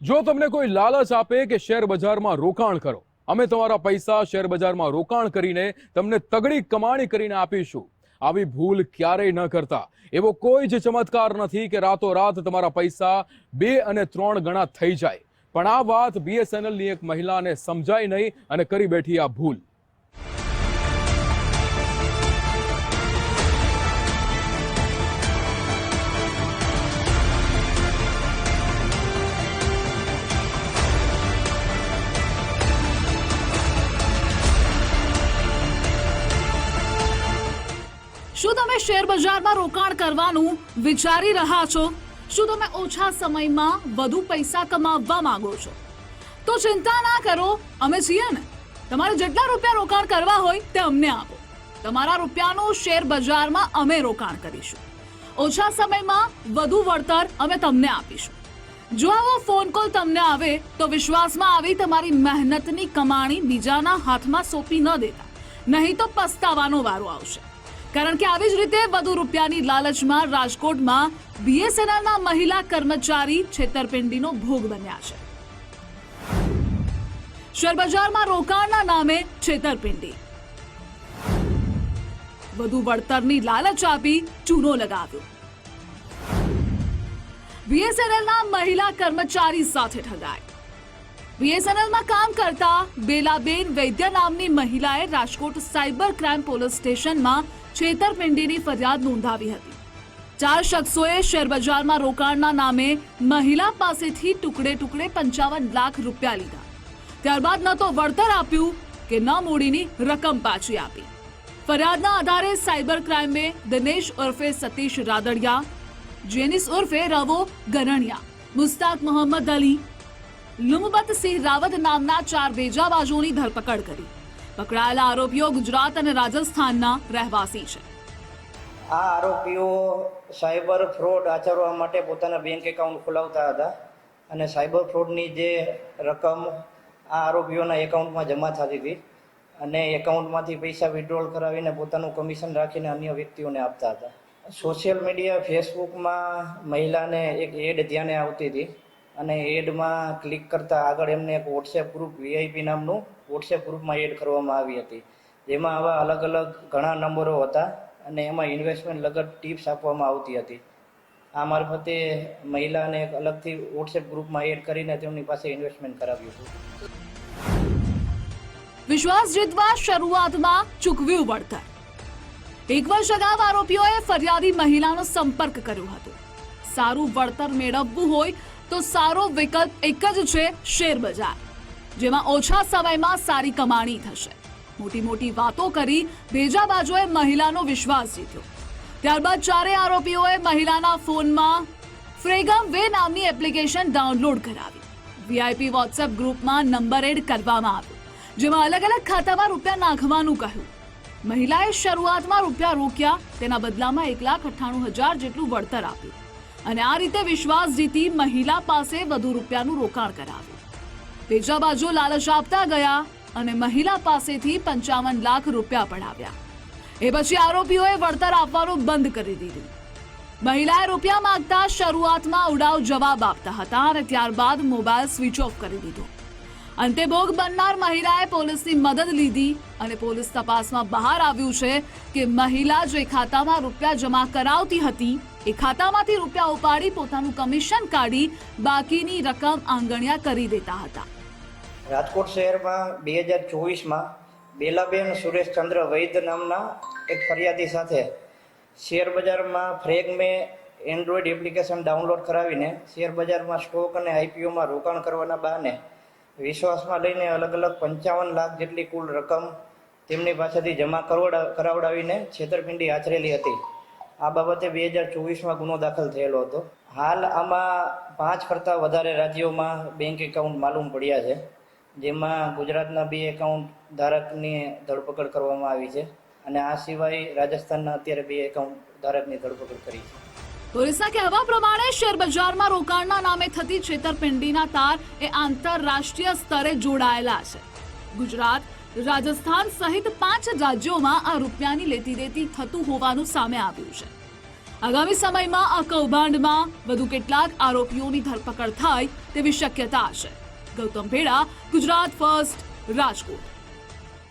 જો તમને કોઈ લાલચ આપે કે શેર બજારમાં રોકાણ કરો, અમે તમારા પૈસા શેર બજારમાં રોકાણ કરીને તમને તગડી કમાણી કરીને આપીશું. આવી ભૂલ ક્યારેય ન કરતા. એવો કોઈ જ ચમત્કાર નથી કે રાતોરાત તમારા પૈસા બે અને ત્રણ ગણા થઈ જાય. પણ આ વાત બીએસએનએલની એક મહિલાને સમજાય નહીં અને કરી બેઠી આ ભૂલ. શું તમે શેર બજારમાં રોકાણ કરવાનું વિચારી રહ્યા છો? શું તમે ઓછા સમયમાં વધુ પૈસા કમાવવા માંગો છો? તો ચિંતા ના કરો, અમે છીએ ને. તમારે જેટલા રૂપિયા રોકાણ કરવા હોય તે અમને આપો. તમારા રૂપિયાનું શેર બજારમાં અમે રોકાણ કરીશું. ઓછા સમયમાં વધુ વળતર અમે તમને આપીશું. જો આવો ફોન કોલ તમને આવે, તો વિશ્વાસમાં આવી તમારી મહેનતની કમાણી બીજાના હાથમાં સોંપી ન દેતા. નહીં તો પસ્તાવાનો વારો આવશે. કારણ કે આવી જ રીતે વધુ રૂપિયાની લાલચમાં રાજકોટમાં બીએસએનએલના મહિલા કર્મચારી છેતરપિંડીનો ભોગ બન્યા છે. શેરબજારમાં રોકાણના નામે છેતરપિંડી. વધુ વળતરની લાલચ આપી ચૂનો લગાવ્યો. બીએસએનએલના મહિલા કર્મચારી સાથે ઠગાઈ. બીએસએનએલમાં કામ કરતા બેલાબેન વૈદ્ય નામની મહિલાએ રાજકોટ સાયબર ક્રાઇમ પોલીસ સ્ટેશનમાં છેતરપિંડીની ફરિયાદ નોંધાવી હતી. ચાર શખ્સોએ શેરબજારમાં રોકાણના નામે મહિલા પાસેથી ટુકડે ટુકડે પંચાવન લાખ રૂપિયા લીધા. ત્યારબાદ ન તો વળતર આપ્યું કે ન મૂડીની રકમ પાછી આપી. ફરિયાદના આધારે સાયબર ક્રાઇમે દિનેશ ઉર્ફે સતીશ રાદડિયા, જેનિસ ઉર્ફે રવો ગરણિયા, મુસ્તાક મોહમ્મદ અલી લુમબત સિંહ રાવત નામના ચાર બેજાબાજોની ધરપકડ કરી. પકડાયેલા આરોપીઓ ગુજરાત અને રાજસ્થાનના રહેવાસી છે. આ આરોપીઓ સાયબર ફ્રોડ આચરવા માટે પોતાના બેંક એકાઉન્ટ ખોલાવતા હતા અને સાયબર ફ્રોડની જે રકમ આ આરોપીઓના એકાઉન્ટમાં જમા થતી હતી અને એકાઉન્ટમાંથી પૈસા વિડ્રોલ કરાવીને પોતાનું કમિશન રાખીને અન્ય વ્યક્તિઓને આપતા હતા. સોશિયલ મીડિયા, ફેસબુકમાં મહિલાને એક એડ ધ્યાને આવતી હતી. અને એડમાં ક્લિક કરતાં આગળ એમને એક વોટ્સએપ ગ્રુપ વીઆઈપી નામનું વોટ્સએપ ગ્રુપમાં એડ કરવામાં આવી હતી. જેમાં આવા અલગ અલગ ઘણા નંબરો હતા અને એમાં ઇન્વેસ્ટમેન્ટ લગત ટિપ્સ આપવામાં આવતી હતી. આ મારફતે મહિલાને એક અલગથી વોટ્સએપ ગ્રુપમાં એડ કરીને તેમની પાસે ઇન્વેસ્ટમેન્ટ કરાવ્યું હતું. વિશ્વાસ જીતવા શરૂઆતમાં ચૂકવ્યું વળતર. એક વર્ષ અગાઉ આરોપીઓએ ફરિયાદી મહિલાનો સંપર્ક કર્યો હતો. સારું વળતર મેળવવું હોય તો સારો વિકલ્પ એક જ છે શેર બજાર, જેમાં ઓછા સમયમાં સારી કમાણી થશે. મોટી મોટી વાતો કરી બેજા બાજુએ મહિલાનો વિશ્વાસ જીત્યો. ત્યારબાદ ચારેય આરોપીઓએ મહિલાના ફોનમાં ફ્રેગમ વે નામની એપ્લિકેશન ડાઉનલોડ કરાવી. વીઆઈપી વોટ્સએપ ગ્રુપમાં નંબર એડ કરવામાં આવ્યો, જેમાં અલગ અલગ ખાતામાં રૂપિયા નાખવાનું કહ્યું. મહિલાએ શરૂઆતમાં રૂપિયા રોક્યા, તેના બદલામાં એક લાખ અઠ્ઠાણું હજાર જેટલું વળતર આપ્યું. અને આ રીતે વિશ્વાસ જીતી મહિલા પાસે વધુ રૂપિયાનું રોકાણ કરાવ્યું. બીજા બાજુ લાલચ આપતા ગયા અને મહિલા પાસેથી પંચાવન લાખ રૂપિયા પડાવ્યા. એ પછી આરોપીઓએ વળતર આપવાનું બંધ કરી દીધું. મહિલાએ રૂપિયા માંગતા શરૂઆતમાં ઉડાવ જવાબ આપતા હતા અને ત્યારબાદ મોબાઈલ સ્વિચ ઓફ કરી દીધો. અંતે ભોગ બનનાર મહિલાએ પોલીસની મદદ લીધી અને પોલીસ તપાસમાં બહાર આવ્યું છે કે મહિલા જે ખાતામાં રૂપિયા જમા કરાવતી હતી એ ખાતામાંથી રૂપિયા ઉપાડી પોતાનું કમિશન કાઢી બાકીની રકમ આંગણિયા કરી દેતા હતા. રાજકોટ શહેરમાં બે હજાર ચોવીસમાં બેલાબેન સુરેશચંદ્ર વૈદ નામના એક ફરિયાદી સાથે શેર બજારમાં ફ્રેગમે એન્ડ્રોઈડ એપ્લિકેશન ડાઉનલોડ કરાવીને શેર બજારમાં સ્ટોક અને આઈપીઓમાં રોકાણ કરવાના બહાને વિશ્વાસમાં લઈને અલગ અલગ પંચાવન લાખ જેટલી કુલ રકમ તેમની પાસેથી જમા કરવડા, કરાવડાવીને છેતરપિંડી આચરેલી હતી. આ બાબતે બે હજાર ચોવીસમાં ગુનો દાખલ થયેલો હતો. હાલ આમાં પાંચ કરતાં વધારે રાજ્યોમાં બેંક એકાઉન્ટ માલુમ પડ્યા છે. જેમાં ગુજરાતના બે એકાઉન્ટ ધારકની ધરપકડ કરવામાં આવી છે અને આ સિવાય રાજસ્થાનના અત્યારે બે એકાઉન્ટ ધારકની ધરપકડ કરી છે. પોલીસના કહેવા પ્રમાણે શેર બજારમાં રોકાણના નામે થતી છેતરપિંડીના તાર એ આંતરરાષ્ટ્રીય સ્તરે જોડાયેલા છે. ગુજરાત રાજસ્થાન સહિત પાંચ રાજ્યોમાં આ રૂપિયાની લેતી દેતી થતું હોવાનું સામે આવ્યું છે. આગામી સમયમાં આ કૌભાંડમાં વધુ કેટલાક આરોપીઓની ધરપકડ થાય તેવી શક્યતા છે. ગૌતમ ભેડા ગુજરાત ફર્સ્ટ, રાજકોટ.